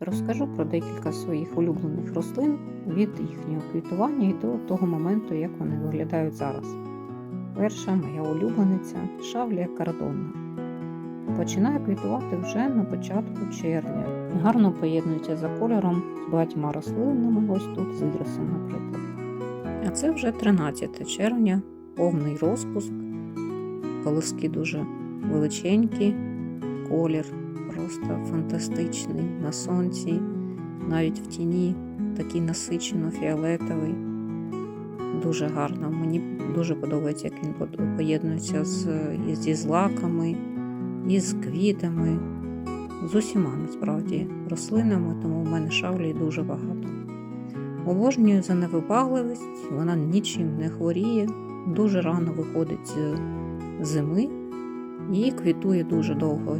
Розкажу про декілька своїх улюблених рослин від їхнього квітування і до того моменту, як вони виглядають зараз. Перша моя улюблениця шавлія кардонна. Починає квітувати вже на початку червня. Гарно поєднується за кольором з багатьма рослинами, ось тут з ірисом, наприклад. А це вже 13 червня, повний розпуск, колоски дуже величенькі, колір просто фантастичний на сонці, навіть в тіні такий насичено фіолетовий. Дуже гарно. Мені дуже подобається, як він поєднується з, зі злаками, із квітами, з усіма насправді рослинами, тому в мене шавлі дуже багато. Обожнюю за невибагливість, вона нічим не хворіє, дуже рано виходить з зими і квітує дуже довго.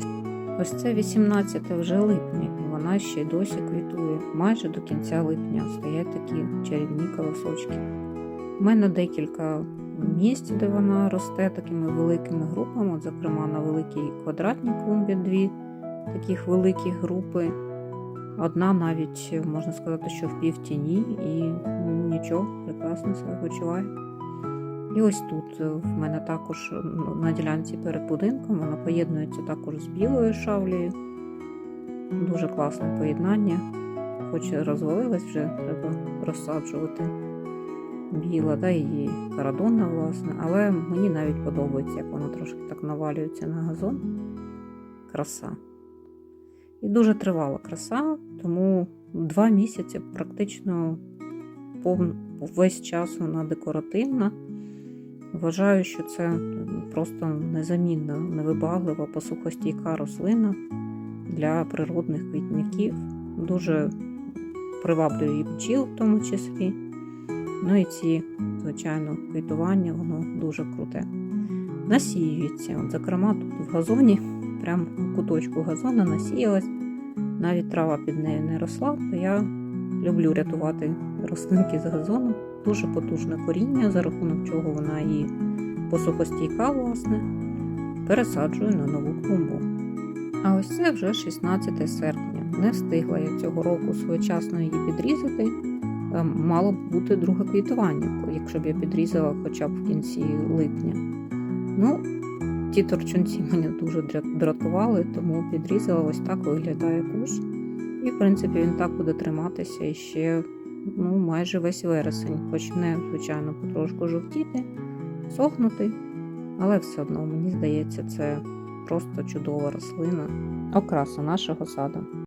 Ось це 18 вже липня, і вона ще досі квітує. Майже до кінця липня стоять такі чарівні колосочки. У мене декілька місць, де вона росте такими великими групами, от, зокрема на великій квадратній клумбі дві таких великі групи. Одна навіть можна сказати, що в півтіні, і нічого, прекрасно себе почуває. І ось тут е, в мене також ну, на ділянці перед будинком вона поєднується також з білою шавлею. Дуже класне поєднання. Хоч розвалилась вже, треба розсаджувати біла, да, і карадонна, власне, але мені навіть подобається, як вона трошки так навалюється на газон. Краса. І дуже тривала краса, тому два місяці практично пов... весь час вона декоративна. Вважаю, що це просто незамінна, невибаглива, посухостійка рослина для природних квітників. Дуже приваблює і бджіл в тому числі. Ну і ці, звичайно, квітування, воно дуже круте. Насіюється. От, зокрема, тут в газоні, прямо в куточку газона насіялась. Навіть трава під нею не росла, то я люблю рятувати рослинки з газону. Дуже потужне коріння, за рахунок чого вона і посухостійка, власне, пересаджую на нову клумбу. А ось це вже 16 серпня. Не встигла я цього року своєчасно її підрізати. Е, Мало б бути друге квітування, якщо б я підрізала хоча б в кінці липня. Ну, ті торчунці мене дуже дра- дратували, тому підрізала ось так виглядає куш. І, в принципі, він так буде триматися і ще ну, майже весь вересень. Почне, звичайно, потрошку жовтіти, сохнути, але все одно, мені здається, це просто чудова рослина, окраса нашого саду.